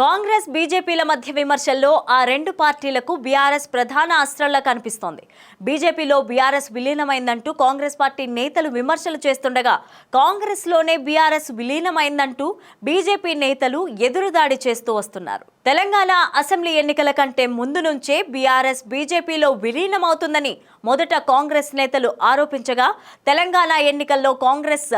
కాంగ్రెస్ బీజేపీల మధ్య విమర్శల్లో ఆ రెండు పార్టీలకు బీఆర్ఎస్ ప్రధాన అస్త్రంలా కనిపిస్తోంది. బీజేపీలో బీఆర్ఎస్ విలీనమైందంటూ కాంగ్రెస్ పార్టీ నేతలు విమర్శలు చేస్తుండగా కాంగ్రెస్లోనే బీఆర్ఎస్ విలీనమైందంటూ బీజేపీ నేతలు ఎదురుదాడి చేస్తూ వస్తున్నారు. తెలంగాణ అసెంబ్లీ ఎన్నికల కంటే ముందు నుంచే బీఆర్ఎస్ బీజేపీలో విలీనమవుతుందని మొదట కాంగ్రెస్ నేతలు ఆరోపించగా తెలంగాణ ఎన్నికల్లో కాంగ్రెస్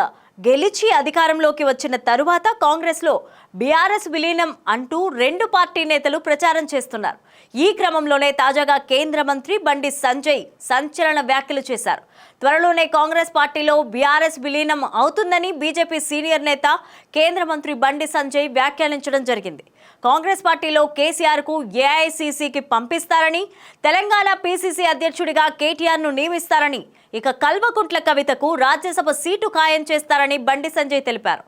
గెలిచి అధికారంలోకి వచ్చిన తరువాత కాంగ్రెస్లో బీఆర్ఎస్ విలీనం అంటూ రెండు పార్టీ నేతలు ప్రచారం చేస్తున్నారు. ఈ క్రమంలోనే తాజాగా కేంద్ర మంత్రి బండి సంజయ్ సంచలన వ్యాఖ్యలు చేశారు. త్వరలోనే కాంగ్రెస్ పార్టీలో బీఆర్ఎస్ విలీనం అవుతుందని బీజేపీ సీనియర్ నేత కేంద్ర మంత్రి బండి సంజయ్ వ్యాఖ్యానించడం జరిగింది. కాంగ్రెస్ పార్టీలో కేసీఆర్కు ఏఐసీసీకి పంపిస్తారని తెలంగాణ పీసీసీ అధ్యక్షుడిగా కేటీఆర్ను నియమిస్తారని ఇక కల్వకుంట్ల కవితకు రాజ్యసభ సీటు ఖాయం చేస్తారని బండి సంజయ్ తెలిపారు.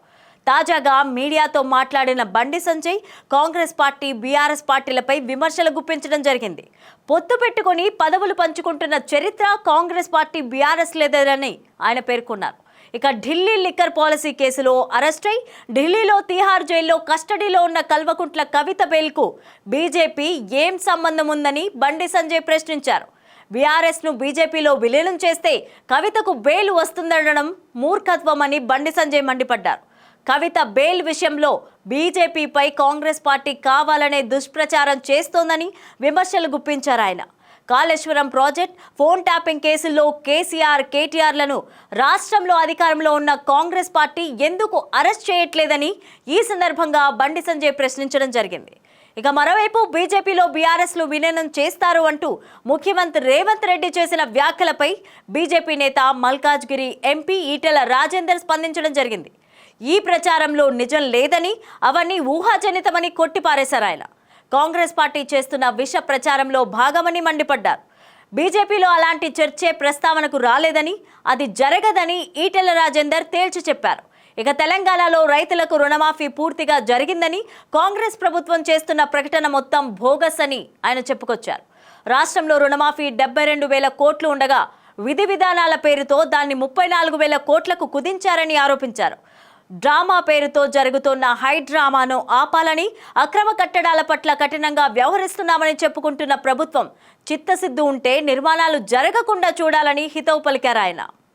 తాజాగా మీడియాతో మాట్లాడిన బండి సంజయ్ కాంగ్రెస్ పార్టీ బీఆర్ఎస్ పార్టీలపై విమర్శలు గుప్పించడం జరిగింది. పొత్తు పెట్టుకొని పదవులు పంచుకుంటున్న చరిత్ర కాంగ్రెస్ పార్టీ బీఆర్ఎస్ లేదని ఆయన పేర్కొన్నారు. ఇక ఢిల్లీ లిక్కర్ పాలసీ కేసులో అరెస్ట్ అయి ఢిల్లీలో తీహార్ జైల్లో కస్టడీలో ఉన్న కల్వకుంట్ల కవిత బెయిల్కు బీజేపీ ఏం సంబంధం ఉందని బండి సంజయ్ ప్రశ్నించారు. బీఆర్ఎస్ను బీజేపీలో విలీనం చేస్తే కవితకు బెయిల్ వస్తుందనడం మూర్ఖత్వమని బండి సంజయ్ మండిపడ్డారు. కవిత బెయిల్ విషయంలో బీజేపీపై కాంగ్రెస్ పార్టీ కావాలనే దుష్ప్రచారం చేస్తోందని విమర్శలు గుప్పించారు ఆయన. కాళేశ్వరం ప్రాజెక్ట్ ఫోన్ ట్యాపింగ్ కేసుల్లో కేసీఆర్ కేటీఆర్లను రాష్ట్రంలో అధికారంలో ఉన్న కాంగ్రెస్ పార్టీ ఎందుకు అరెస్ట్ చేయట్లేదని ఈ సందర్భంగా బండి సంజయ్ ప్రశ్నించడం జరిగింది. ఇక మరోవైపు బీజేపీలో బీఆర్ఎస్లు విలీనం చేస్తారు అంటూ ముఖ్యమంత్రి రేవంత్ రెడ్డి చేసిన వ్యాఖ్యలపై బీజేపీ నేత మల్కాజ్గిరి ఎంపీ ఈటెల రాజేందర్ స్పందించడం జరిగింది. ఈ ప్రచారంలో నిజం లేదని అవన్నీ ఊహాజనితమని కొట్టిపారేశారు ఆయన. కాంగ్రెస్ పార్టీ చేస్తున్న విష ప్రచారంలో భాగమని మండిపడ్డారు. బీజేపీలో అలాంటి చర్చే ప్రస్తావనకు రాలేదని అది జరగదని ఈటెల రాజేందర్ తేల్చి చెప్పారు. ఇక తెలంగాణలో రైతులకు రుణమాఫీ పూర్తిగా జరిగిందని కాంగ్రెస్ ప్రభుత్వం చేస్తున్న ప్రకటన మొత్తం భోగస్ అని ఆయన చెప్పుకొచ్చారు. రాష్ట్రంలో రుణమాఫీ డెబ్బై రెండు వేల కోట్లు ఉండగా విధి విధానాల పేరుతో దాన్ని ముప్పై నాలుగు వేల కోట్లకు కుదించారని ఆరోపించారు. డ్రామా పేరుతో జరుగుతున్న హై డ్రామాను ఆపాలని అక్రమ కట్టడాల పట్ల కఠినంగా వ్యవహరిస్తున్నామని చెప్పుకుంటున్న ప్రభుత్వం చిత్తశుద్ధి ఉంటే నిర్మాణాలు జరగకుండా చూడాలని హితవు పలికారు ఆయన.